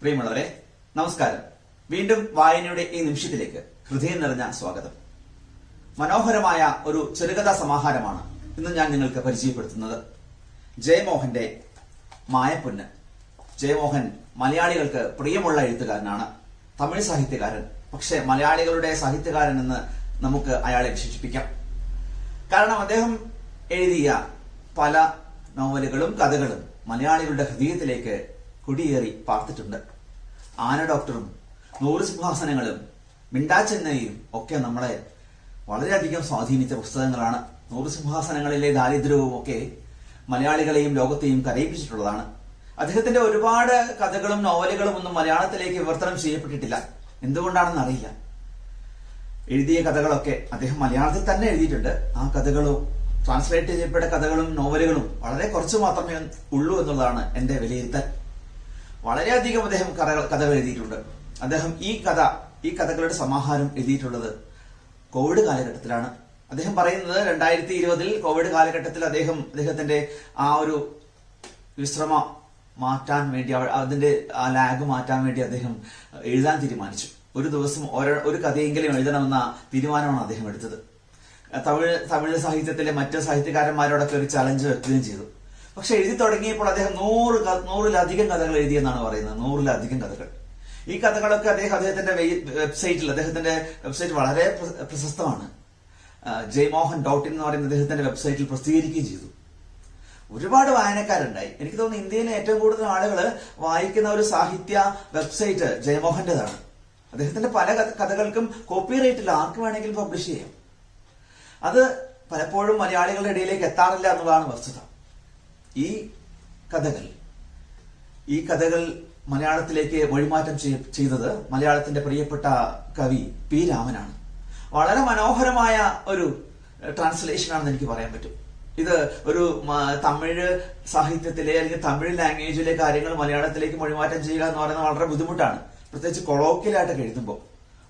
പ്രിയമുള്ളവരെ നമസ്കാരം. വീണ്ടും വായനയുടെ ഈ നിമിഷത്തിലേക്ക് ഹൃദയം നിറഞ്ഞ സ്വാഗതം. മനോഹരമായ ഒരു ചെറുകഥാ സമാഹാരമാണ് ഇന്ന് ഞാൻ നിങ്ങൾക്ക് പരിചയപ്പെടുത്തുന്നത്. ജയമോഹന്റെ മായപ്പൊന്ന്. ജയമോഹൻ മലയാളികൾക്ക് പ്രിയമുള്ള എഴുത്തുകാരനാണ്. തമിഴ് സാഹിത്യകാരൻ. പക്ഷെ മലയാളികളുടെ സാഹിത്യകാരൻ എന്ന് നമുക്ക് അയാളെ വിശേഷിപ്പിക്കാം. കാരണം അദ്ദേഹം എഴുതിയ പല നോവലുകളും കഥകളും മലയാളികളുടെ ഹൃദയത്തിലേക്ക് കുടിയേറി പാർത്തിട്ടുണ്ട്. ആന ഡോക്ടറും നൂറ് സിംഹാസനങ്ങളും മിണ്ടാ മിണ്ടാച്ചെന്നയും ഒക്കെ നമ്മളെ വളരെയധികം സ്വാധീനിച്ച പുസ്തകങ്ങളാണ്. നൂറ് സിംഹാസനങ്ങളിലെ ദാരിദ്ര്യവും ഒക്കെ മലയാളികളെയും ലോകത്തെയും കരയിപ്പിച്ചിട്ടുള്ളതാണ്. അദ്ദേഹത്തിന്റെ ഒരുപാട് കഥകളും നോവലുകളും ഒന്നും മലയാളത്തിലേക്ക് വിവർത്തനം ചെയ്യപ്പെട്ടിട്ടില്ല. എന്തുകൊണ്ടാണെന്ന് അറിയില്ല. എഴുതിയ കഥകളൊക്കെ അദ്ദേഹം മലയാളത്തിൽ തന്നെ എഴുതിയിട്ടുണ്ട്. ആ കഥകളും ട്രാൻസ്ലേറ്റ് ചെയ്യപ്പെട്ട കഥകളും നോവലുകളും വളരെ കുറച്ച് മാത്രമേ ഉള്ളൂ എന്നുള്ളതാണ് എന്റെ വിലയിരുത്തൽ. വളരെയധികം അദ്ദേഹം കഥകൾ കഥകൾ എഴുതിയിട്ടുണ്ട്. അദ്ദേഹം ഈ കഥ ഈ കഥകളുടെ സമാഹാരം എഴുതിയിട്ടുള്ളത് കോവിഡ് കാലഘട്ടത്തിലാണ്. അദ്ദേഹം പറയുന്നത് രണ്ടായിരത്തി ഇരുപതിൽ കോവിഡ് കാലഘട്ടത്തിൽ അദ്ദേഹം അദ്ദേഹത്തിന്റെ ആ ഒരു വിശ്രമ മാറ്റാൻ വേണ്ടി അതിന്റെ ആ ലാഗ് മാറ്റാൻ വേണ്ടി അദ്ദേഹം എഴുതാൻ തീരുമാനിച്ചു. ഒരു ദിവസം ഒര- കഥയെങ്കിലും എഴുതണമെന്ന തീരുമാനമാണ് അദ്ദേഹം എടുത്തത്. തമിഴ് തമിഴ് സാഹിത്യത്തിലെ മറ്റ് സാഹിത്യകാരന്മാരോടൊക്കെ ഒരു ചലഞ്ച് വെക്കുകയും ചെയ്തു. പക്ഷെ എഴുതി തുടങ്ങിയപ്പോൾ അദ്ദേഹം നൂറ് നൂറിലധികം കഥകൾ എഴുതിയെന്നാണ് പറയുന്നത്. നൂറിലധികം കഥകൾ. ഈ കഥകളൊക്കെ അദ്ദേഹം അദ്ദേഹത്തിന്റെ വെബ്സൈറ്റിൽ അദ്ദേഹത്തിന്റെ വെബ്സൈറ്റ് വളരെ പ്രശസ്തമാണ്. ജയ്മോഹൻ ഡോട്ട് ഇൻ എന്ന് പറയുന്ന അദ്ദേഹത്തിന്റെ വെബ്സൈറ്റിൽ പ്രസിദ്ധീകരിക്കുകയും ചെയ്തു. ഒരുപാട് വായനക്കാരുണ്ടായി. എനിക്ക് തോന്നുന്നു ഇന്ത്യയിലെ ഏറ്റവും കൂടുതൽ ആളുകൾ വായിക്കുന്ന ഒരു സാഹിത്യ വെബ്സൈറ്റ് ജയമോഹന്റേതാണ്. അദ്ദേഹത്തിന്റെ പല കഥ- കഥകൾക്കും കോപ്പിറൈറ്റിൽ ആർക്ക് വേണമെങ്കിലും പബ്ലിഷ് ചെയ്യാം. അത് പലപ്പോഴും മലയാളികളുടെ ഇടയിലേക്ക് എത്താറില്ല എന്നുള്ളതാണ് വസ്തുത. ഈ കഥകൾ ഈ കഥകൾ മലയാളത്തിലേക്ക് വഴിമാറ്റം ചെയ്തത് മലയാളത്തിന്റെ പ്രിയപ്പെട്ട കവി പി രാമനാണ്. വളരെ മനോഹരമായ ഒരു ട്രാൻസ്ലേഷൻ ആണെന്ന് എനിക്ക് പറയാൻ പറ്റും. ഇത് ഒരു തമിഴ് സാഹിത്യത്തിലെ അല്ലെങ്കിൽ തമിഴ് ലാംഗ്വേജിലെ കാര്യങ്ങൾ മലയാളത്തിലേക്ക് മൊഴിമാറ്റം ചെയ്യുക എന്ന് പറയുന്നത് വളരെ ബുദ്ധിമുട്ടാണ്. പ്രത്യേകിച്ച് കൊളോക്കിലായിട്ടൊക്കെ എഴുതുമ്പോൾ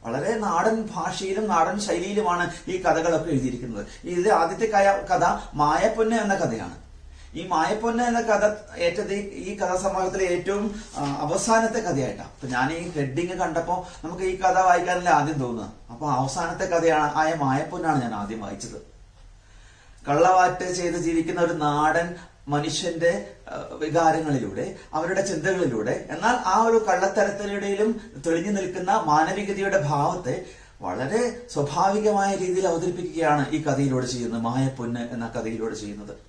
വളരെ നാടൻ ഭാഷയിലും നാടൻ ശൈലിയിലുമാണ് ഈ കഥകളൊക്കെ എഴുതിയിരിക്കുന്നത്. ഇത് ആദ്യത്തെ കഥ മായപ്പൊന്ന് എന്ന കഥയാണ്. ഈ മായപ്പൊന്ന എന്ന കഥ ഏറ്റത് ഈ- കഥാസമാഹത്തിലെ ഏറ്റവും അവസാനത്തെ കഥയായിട്ടാണ് അപ്പൊ ഞാൻ ഈ ഹെഡിങ് കണ്ടപ്പോ നമുക്ക് ഈ കഥ വായിക്കാനല്ലേ ആദ്യം തോന്നുക. അപ്പൊ അവസാനത്തെ കഥയാണ് ആയ മായപ്പൊന്നാണ് ഞാൻ ആദ്യം വായിച്ചത്. കള്ളവാറ്റ് ചെയ്ത് ജീവിക്കുന്ന ഒരു നാടൻ മനുഷ്യന്റെ വികാരങ്ങളിലൂടെ അവരുടെ ചിന്തകളിലൂടെ എന്നാൽ ആ ഒരു കള്ളത്തരത്തിലൂടെയും തെളിഞ്ഞു നിൽക്കുന്ന മാനവികതയുടെ ഭാവത്തെ വളരെ സ്വാഭാവികമായ രീതിയിൽ അവതരിപ്പിക്കുകയാണ് ഈ കഥയിലൂടെ ചെയ്യുന്നത് മായപ്പൊന്ന് എന്ന കഥയിലൂടെ ചെയ്യുന്നത്.